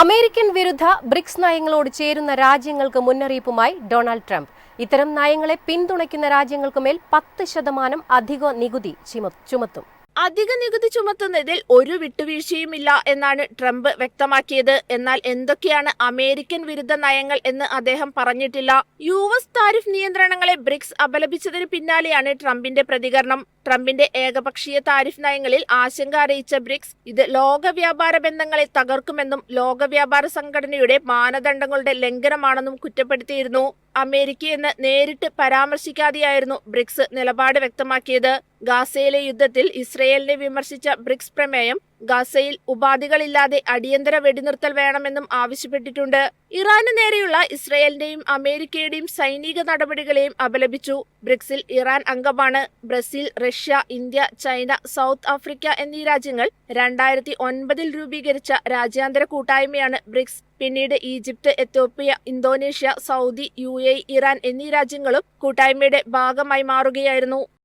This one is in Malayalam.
അമേരിക്കൻ വിരുദ്ധ ബ്രിക്സ് നയങ്ങളോട് ചേരുന്ന രാജ്യങ്ങൾക്ക് മുന്നറിയിപ്പുമായി ഡൊണാൾഡ് ട്രംപ്. ഇത്തരം നയങ്ങളെ പിന്തുണയ്ക്കുന്ന രാജ്യങ്ങൾക്കുമേൽ പത്ത് ശതമാനം അധിക നികുതി ചുമത്തും. അധിക നികുതി ചുമത്തുന്നതിൽ ഒരു വിട്ടുവീഴ്ചയുമില്ല എന്നാണ് ട്രംപ് വ്യക്തമാക്കിയത്. എന്നാൽ എന്തൊക്കെയാണ് അമേരിക്കൻ വിരുദ്ധ നയങ്ങൾ എന്ന് അദ്ദേഹം പറഞ്ഞിട്ടില്ല. യു എസ് താരിഫ് നിയന്ത്രണങ്ങളെ ബ്രിക്സ് അപലപിച്ചതിന് പിന്നാലെയാണ് ട്രംപിന്റെ പ്രതികരണം. ട്രംപിന്റെ ഏകപക്ഷീയ താരിഫ് നയങ്ങളിൽ ആശങ്ക അറിയിച്ച ബ്രിക്സ് ഇത് ലോക വ്യാപാര ബന്ധങ്ങളെ തകർക്കുമെന്നും ലോക വ്യാപാര സംഘടനയുടെ മാനദണ്ഡങ്ങളുടെ ലംഘനമാണെന്നും കുറ്റപ്പെടുത്തിയിരുന്നു. അമേരിക്കയെന്ന് നേരിട്ട് പരാമർശിക്കാതെയായിരുന്നു ബ്രിക്സ് നിലപാട് വ്യക്തമാക്കിയത്. ഗാസയിലെ യുദ്ധത്തിൽ ഇസ്രയേലിനെ വിമർശിച്ച ബ്രിക്സ് പ്രമേയം ഗാസയിൽ ഉപാധികളില്ലാതെ അടിയന്തര വെടിനിർത്തൽ വേണമെന്നും ആവശ്യപ്പെട്ടിട്ടുണ്ട്. ഇറാന് നേരെയുള്ള ഇസ്രയേലിന്റെയും അമേരിക്കയുടെയും സൈനിക നടപടികളെയും അപലപിച്ചു. ബ്രിക്സിൽ ഇറാൻ അംഗമാണ്. Brazil Russia India China South Africa എന്നീ രാജ്യങ്ങൾ രണ്ടായിരത്തി ഒൻപതിൽ രൂപീകരിച്ച രാജ്യാന്തര കൂട്ടായ്മയാണ് ബ്രിക്സ്. പിന്നീട് Egypt Ethiopia Indonesia Saudi U Iran എന്നീ രാജ്യങ്ങളും കൂട്ടായ്മയുടെ ഭാഗമായി മാറുകയായിരുന്നു.